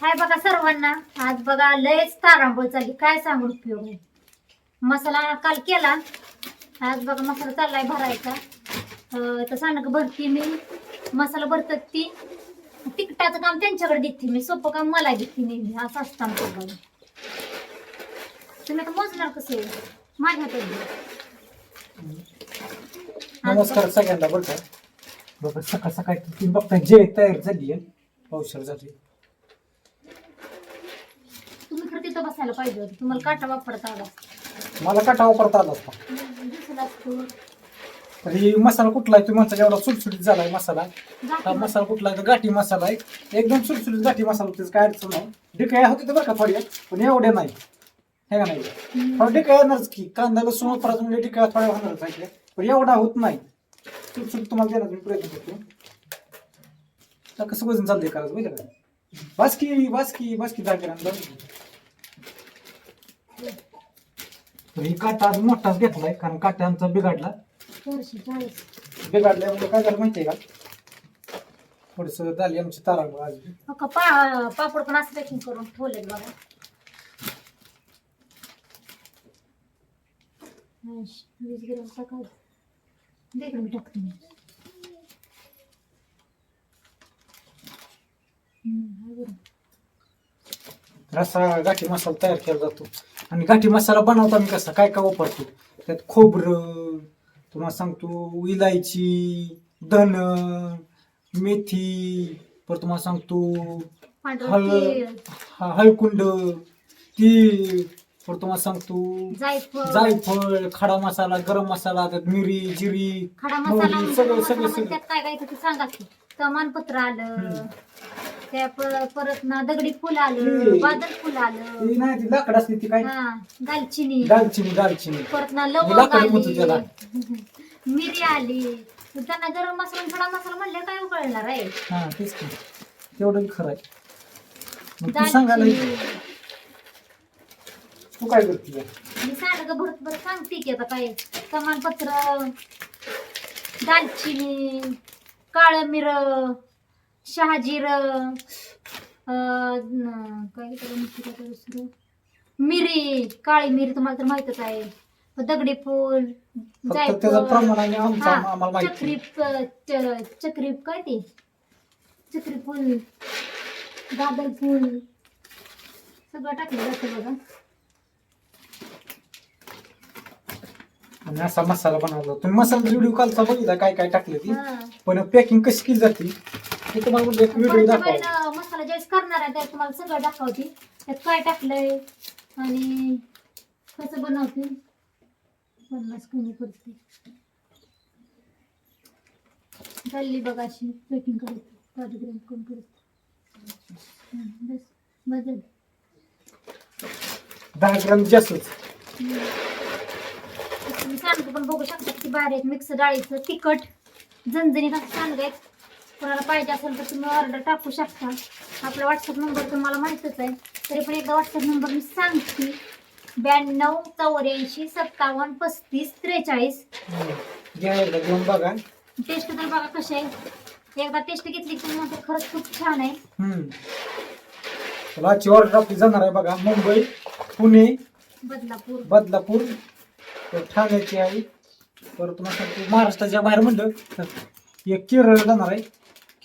हाय बघा सर्वांना. आज बघा लयच तारांबळ चालली. काय सांगून उपयोग आहे मसाला काल केला. आज बघा मसाला चाललाय भरायचा. तर सांडग भरती मी. मसाला भरतात ती. तिकटाचं काम त्यांच्याकडे देते मी. सोपं काम मला देते नेहमी. असं असतं आमचं बघा. तुम्ही आता मोजणार कसं आहे? माझ्या हातात नमस्कार सगळ्यांना बरं बघा सकाळ सकाळी तुम्ही बघता जे तयार झाली आहे. पावसाळ झाली. तिथं बसायला पाहिजे होतं. तुम्हाला काटा वापरता आला मला काटा वापरता आला असता. दिसला असतो. तर ही मसाला कुठला आहे? तुम्ही म्हणता एवढा सुटसुटीत झालाय मसाला. हा गाठी मसाला कुठला आहे? तर गाठी मसाला आहे. एकदम सुटसुटीत गाठी मसाला त्याचं काय अडचण नाही. डिकाया होते तर बरं का थोड्या पण एवढ्या नाही. हे का नाही? थोडं डिकाया येणारच की. कांदा लसूण वापरायचं म्हणजे डिकाया थोड्या होणारच आहे पण एवढा होत नाही. सुटसुटीत तुम्हाला देण्याचा मी प्रयत्न करतो. तर कसं वजन चाललंय करायचं माहिती का? बासकी बासकी बासकी जागेरांना तर ही काटा मोठाच घेतलाय कारण काटा आमचा बिघडला. चारशे चाळीस बिघडल्यामुळे काय झालं माहितीये का? थोडस झाली आमची तारांबळ आज. हो का पा पापड पण असं पॅकिंग करून ठेवले बघा. ऐंशी, वीस ग्राम टाकायचं दे इकडे मी टाकते. मी हम्म, बरं. रसा गाठी मसाला तयार केला जातो. आणि गाठी मसाला बनवताना कसा काय काय वापरतो? त्यात खोबरं तुम्हाला सांगतो इलायची धन मेथी परत तुम्हाला सांगतो हळद हळकुंड तीळ परत तुम्हाला सांगतो जायफळ. खडा मसाला गरम मसाला त्यात मिरी जिरी खडा मसाला मोहरी, सगळं सगळं म्हणजे सगळं. काय काय सांगा की. तमानपत्र आलं. त्या प- परत ना दगडी फुल आलं हम्म. बादल फुल आलं. ती नाही ती लाकड असते ती काय? हा दालचिनी दालचिनी दालचिनी परत ना लवंग लाकड म्हणतो त्याला. आली मिरी आली. त्यांना गरम मसाला आणि खडा मसाला म्हणले काय उकळणार आहे? हा तेच की. तेवढं खरं आहे. मग तू सांगायला दालचिनी तू काय करते मी सांग भरत भरत सांगते की आता काय? तमानपत्र दालचिनी काळं मिर शहाजीर काय त्याला दुसरं? मिरी काळी मिरी तुम्हाला तर माहितच आहे. दगडी फूल चक्री चक्री काय ते? चक्री फुल गादल फुल सगळं टाकलं जातं बघा. आणि असा मसाला बनवला तुम्ही मसाला व्हिडिओ कालचा बघितला काय काय टाकलं ती. पण पॅकिंग कशी केली जाते? ते तुम्हाला एक व्हिडिओ दाखवा मसाला ज्यावेळेस करणार आहे त्यात तुम्हाला सगळं दाखवते. त्यात काय टाकलंय आणि कसं बनवते. पन्नास कमी करते. चालली बघा अशी पॅकिंग करत. ग्रॅम कमी करत. हं, बस बदल. दहा ग्राम जास्तच. तुम्ही सांडगं पण बघू शकता की बारीक मिक्स डाळीचं तिखट झणझणीत असं आहे. कोणाला पाहिजे असेल तर तुम्ही ऑर्डर टाकू शकता. आपला व्हॉट्सअप नंबर तुम्हाला माहितच आहे. तरी पण एकदा व्हॉट्सअप नंबर मी सांगते. ब्याण्णव चौऱ्याऐंशी सत्तावन्न पस्तीस त्रेचाळीस. घेऊन बघा. टेस्ट तर बघा कशी आहे. एकदा टेस्ट घेतली की म्हणता खरंच खूप छान आहे. आजची ऑर्डर आपली जाणार आहे बघा. मुंबई पुणे बदलापूर. बदलापूर. तर ठाण्याची आहे. परत तुम्हाला सांगतो महाराष्ट्राच्या बाहेर म्हणलं तर एक केरळ जाणार आहे.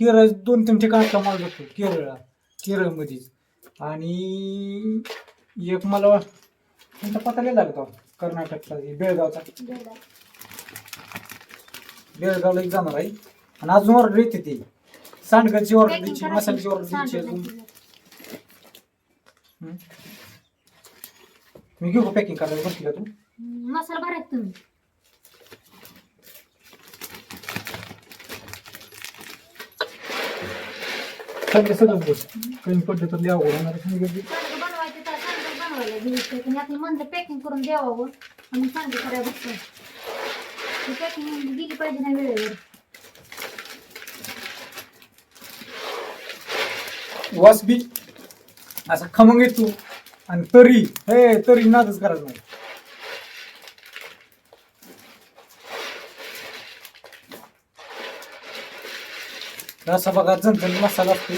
केरळ दोन तीन ठिकाणी कमाल जातो केरळला केरळमध्येच. आणि एक मला तुमचा पत्ता लिहिला होता? कर्नाटकचा बेळगावचा. बेळगावला एक जाणार आहे. आणि अजून ऑर्डर येते ती. सांडगाची ऑर्डर द्यायची मसाल्याची ऑर्डर द्यायची अजून. हम्म. मी घेऊ पॅकिंग करायला? बसली तू. मसाला भरायचा तुम्ही. सगळं सगळं कमी पडलं तर लिहावं होणार सांडगं बनवायचं तर सांडगं बनवायला घ्यायचं पण यातलं म्हणलं पॅकिंग करून द्यावं आणि सांडगं करायला बसतं पॅकिंग गेली पाहिजे ना वेळेवर. वास बी असा खमंग येतो आणि तरी हे तरी नादच करायचं नाही असा बघा झणझण मसाला असतो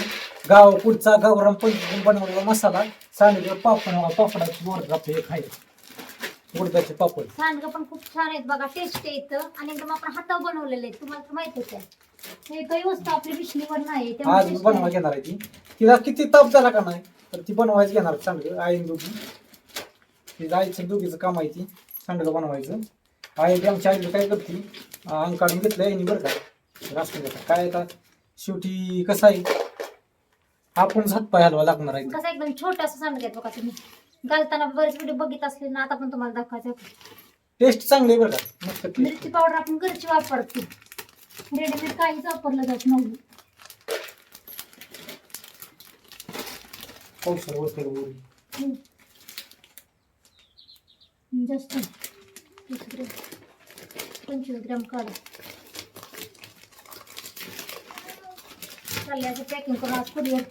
गाव पुढचा गावराम पंचमी बनवलेला मसाला सांगितलं पापड पापडाची बोर्ड आपले एक आहे. उडदाचे पापड. सांडगं पण खूप छान आहेत बघा टेस्ट येतं आणि एकदम आपण हातावर बनवलेले आहेत तुम्हाला तर माहितच आहे. हे काही वस्तू आपली बिशलीवर नाही आज मी बनवा. घेणार आहे ती. तिला किती ताप झाला का नाही तर ती बनवायच घेणार सांडगं आईन दोघी. तिचं आईचं दोघीचं काम आहे ती सांडगं बनवायचं. आई आमच्या आईला काय करते अंग काढून घेतलं आईने बरं का राष्ट्र काय आता? शेवटी कसं आहे? आपणच हातपाय हलवा लागणार आहे. कसं एकदम छोटासा सांडगं आहेत बघा तुम्ही. घालताना बरेच व्हिडिओ बघित असले ना आता पण तुम्हाला दाखवायचं आहे. टेस्ट चांगली आहे बरं का मस्त taste. मिरची पावडर आपण घरची वापरतो. रेडीमेड काहीच वापरलं जात नाही. पावसाळा वरती. जास्त. वीस ग्रॅम. पंचवीस ग्रॅम काढा. चालले असं पॅकिंग करून आज कुरिअर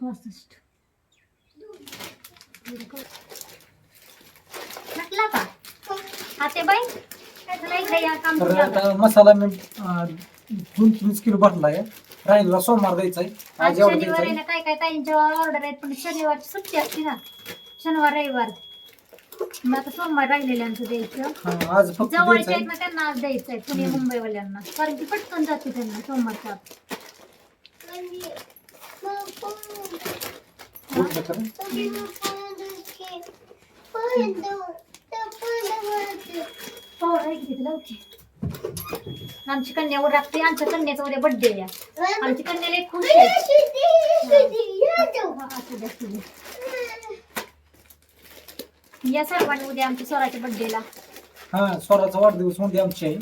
पासष्ट. म्हटला का? आते बाई इकडे या काम तर. आता मसाला मी अं, दोन तीनच किलो भरला आहे राहिलेला सोमवार द्यायचा आहे आज आज एवढं शनिवार द्यायचं आहे आहे ना काय काय ताईंच्या ऑर्डर आहेत पण शनिवारची सुट्टी असते ना. शनिवार रविवार. मग आता सोमवार राहिलेल्यांचं द्यायचं. हा, आज फक्त आहेत आहे. ना त्यांना आज द्यायचं आहे पुणे मुंबईवाल्यांना. कारण की पटकन जाते त्यांना सोमवारचा. कुठलं करा? हो राहील की तुला ओके आमची कन्यावर राखते आमच्या कन्याचा उद्या बर्थडे आहे. आमची कन्याला एक खुश आहे. हा, असू असू. या सर्वांनी उद्या आमच्या स्वराच्या बर्थडेला हा स्वराचा वाढदिवस म्हणजे आमची आहे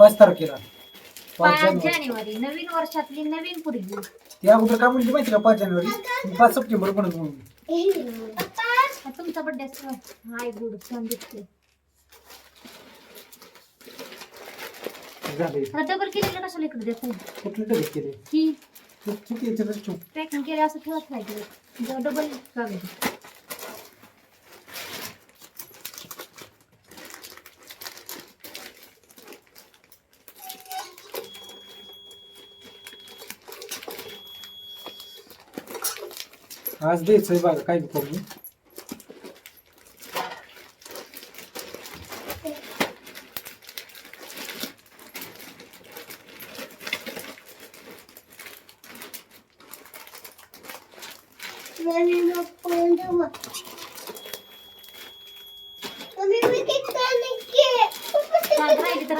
पाच तारखेला. पाच पाच जानेवारी. जानेवारी नवीन वर्षातली नवीन पिढी ती अगोदर काय म्हणजे माहिती का पाच जानेवारी? पाच सप्टेंबर पण म्हणून. हा, तुमचा बर्थडे असतो. हाय गुड छान दिसते झाले. डबल केलेलं कशाला इकडे देत कुठले डबे केले. की? किती याच्यातच ठेवू. पॅकिंग केलं असं ठेवत नाही डबल आज द्यायचंय बघा काय बी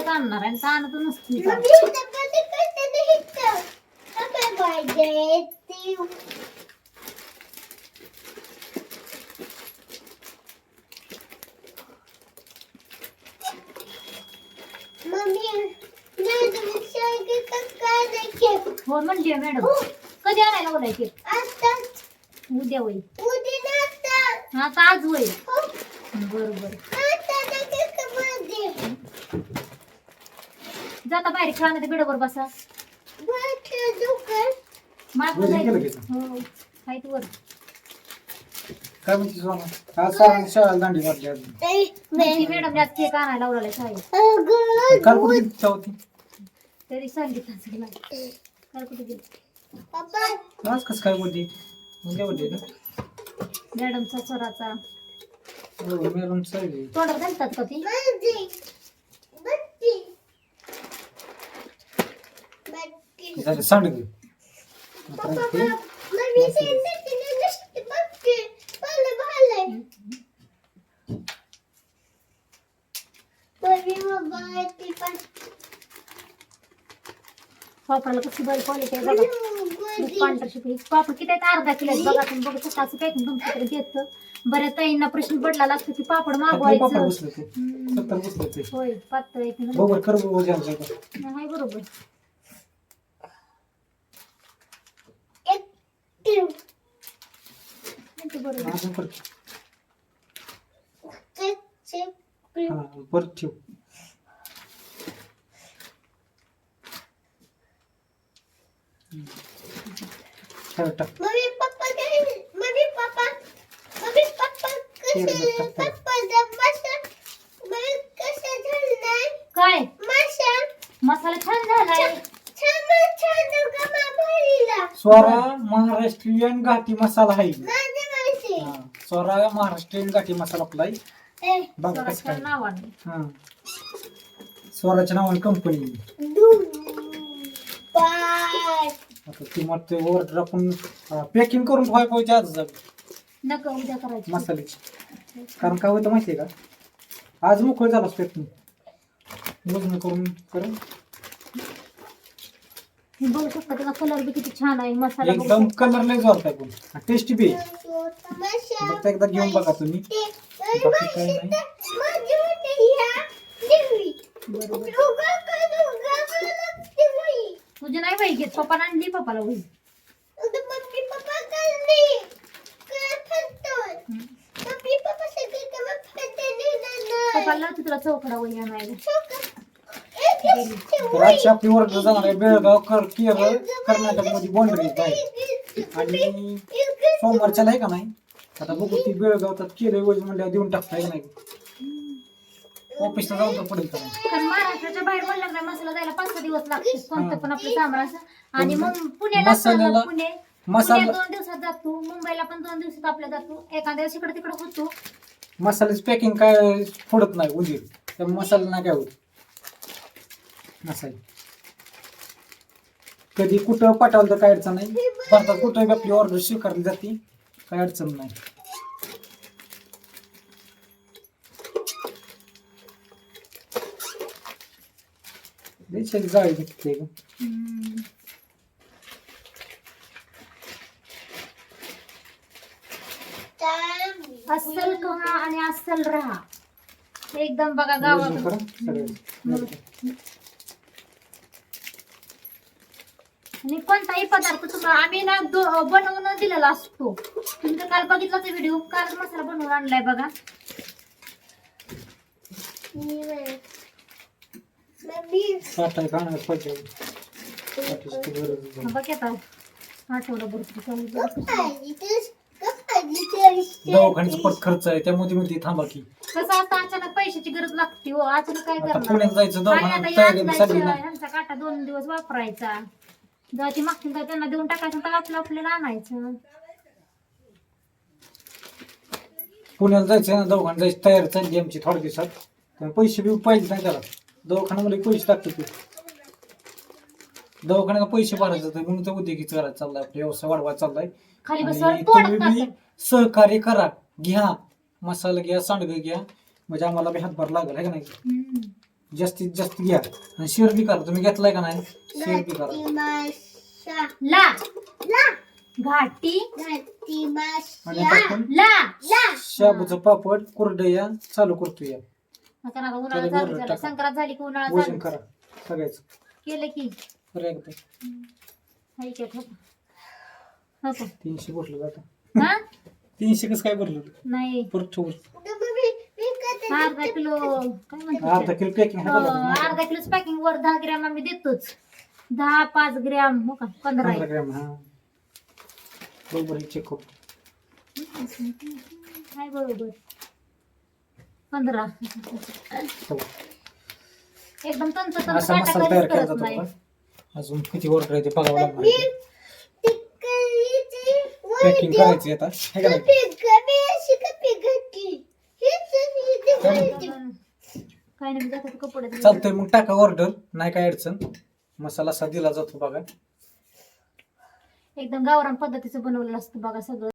आणणार आणि ताण तर नसते हो म्हणली मॅडम कधी आणायला बोलायचे उद्या होईल आता आज होईल बरोबर जाता बाहेर खेळा ते बिडवर बसा मागं जायचं. हो हाय तू वर काय म्हणते सोना आज सरांनी शाळेला दांडी मारली आज ती मॅडम केक आणायला लावलेला शाळेत काल कुठे गेली इच्छा होती तरी सांगितलं असेल मला. काल कुठे गेली. आज कसं काय बोलली म्हणजे बोलली ना मॅडमचा स्वराचा हो, मॅडम चालली तोंडात घालतात का ती? झाले सांडगे आता ते पापडाला कशी बरी क्वालिटी आहे बघा पापड किती आहेत अर्धा किलो आहेत बघा तुम्ही बघू शकता असं पॅकिंग तुमच्याकडे घेतं बऱ्याच ताईंना प्रश्न पडला असतो की पापड मागवायचं बसले ते हम्म. सत्तर बसले ते होय पातळ आहे की बरोबर. नाही हा परत ठेव ठेव, टाक मम्मी पप्पा काय मम्मी पप्पा मम्मी पप्पा कसं पप्पा मासा मम्मी कसं झालं काय मासा मसाला छान झालाय. छान स्वरा महाराष्ट्रीयन घाटी मसाला आहे. हा, स्वरा महाराष्ट्रीयन घाटी मसाला आपला आहे ए, बघा कसं स्वराच्या काय नावाने हा. स्वराच्या नावाने कंपनी. दुपार. आता ती मग ते ऑर्डर आपण पॅकिंग करून ठेवायला पाहिजे आज नका उद्या करायची मसाल्याची कारण काय होतं माहितीये का आज मोकळ झाला पॅकिंग वजन करून करून हे बघू शकता त्याचा कलर बी किती छान आहे मसाला बघू एकदम. कलर लय जोरत आहे पण टेस्टी बी आहे. फक्त एकदा घेऊन बघा तुम्ही ते, बाकी काही नाही. बरोबर तुझी नाही बाई घेत पप्पा आणली पप्पाला ना. पप्पाला तुला चौकडा वही आणायला. जाणार आहे बेळगाव कर केरळ कर्नाटकमध्ये बॉन्ड्री आहे. आणि सोमवारच्या आहे का नाही? आता बघू ती बेळगाव तर केलं वजन म्हणल्यावर देऊन टाकता येईल नाही. ऑफिसला जाऊन तर पडेल का नाही कारण महाराष्ट्राच्या बाहेर म्हणलं ना मसाला जायला पाच सहा दिवस लागते कोणतं. पण आपलं सामान असं. आणि मग पुण्याला मसाल्याला- पुणे. मसाला- पुण्यात दोन दिवसात जातो. मुंबईला पण दोन दिवसात आपल्या जातो. एखाद्या दिवस इकडे तिकडे होतो. मसाल्याची पॅकिंग काय फोडत नाही उंदीर त्या मसाला नाही काय होत. मसाले. कधी कुठं पाठवलं तर काय अडचण नाही. भारतात कुठं आपली ऑर्डर स्वीकारली जाते काय अडचण नाही. देशाची जाळी निघते ग. अस्सल खा आणि अस्सल राहा एकदम बघा करा सगळं आणि कोणताही पदार्थ तुम्हाला आम्ही ना दो- बनवून दिलेला असतो. तुम्ही तर काल बघितला तो व्हिडिओ काल मसाला बनवून आणलाय बघा. पाठाय खाण्यास पाहिजे पाठीची गरज हा नाही. बघ आता. आठवडाभर तरी चालू बघ. दवाखान्याचा पट खर्च आहे त्यामध्ये मध्ये थांबा की. कसं आता अचानक पैशाची गरज लागते हो. अचानक काय आता करणार? पुण्यात जायचं काय दवाखान्यात आता तयारी याच सगळी जायचं, नाही ह्यांचा काटा दोन दिवस वापरायचा. जेव्हा ती मागतील तेव्हा त्यांना देऊन टाकायचं तर आपलं आपल्याला आणायचं. पुण्याला जायचं ना दवाखान्यात जायची तयारी चालली आमची थोड्या दिवसात. त्यामुळे पैसे बी पाहिजे नाही त्याला. दवाखान्यामध्ये पैसे टाकतो ते. दवाखान्याला पैसे भरायचे तर म्हणून तर उद्योगीच करायचं चाललाय आपला व्यवसाय वाढवायचा चाललाय. खाली आणि बसवर तुम्ही तोडत बी टाकतात. सहकार्य करा. घ्या. मसाला घ्या सांडगं घ्या. म्हणजे आम्हाला बी हातभार लागेल आहे का नाही. जास्तीत जास्त घ्या. आणि शेअर बी करा. तुम्ही घेतलाय का नाही? शेअर बी करा. ला. घाटी. आणि आपण ला. शाबूचं पापड कुरडया चालू करतो या आता ना उन्हाळा त्याला चालू बरं झाला टाका. संक्रांत झाली की उन्हाळा वजन चालू करा सगळ्याच. केलं की. करा एकदा. हाय की आता. हो का? तीनशे भरलं जातं. हा? तीनशे कसं काय भरलं? नाही. परत अर्धा किलो. काय म्हणतात अर्धा किलो पॅकिंग हो, अर्धा किलोच पॅकिंग वर दहा ग्रॅम आम्ही देतोच. दहा पाच ग्रॅम हो का? पंधरा पंधरा आहे. ग्रॅम हा. बरोबर चेक करू काय बरोबर. पंधरा. एकदम तंत तंत असा काटा मसाला तयार कधीच केला करत जातो नाही. बघा. अजून किती ऑर्डर आहे ते बघावं लागणार पॅकिंग करायची आता. हे का नाही काय नाही जातात कपडे चालतंय मग टाका ऑर्डर नाही काय अडचण. मसाला असा दिला जातो बघा. एकदम गावरान पद्धतीचं बनवलेलं असतं बघा सगळं.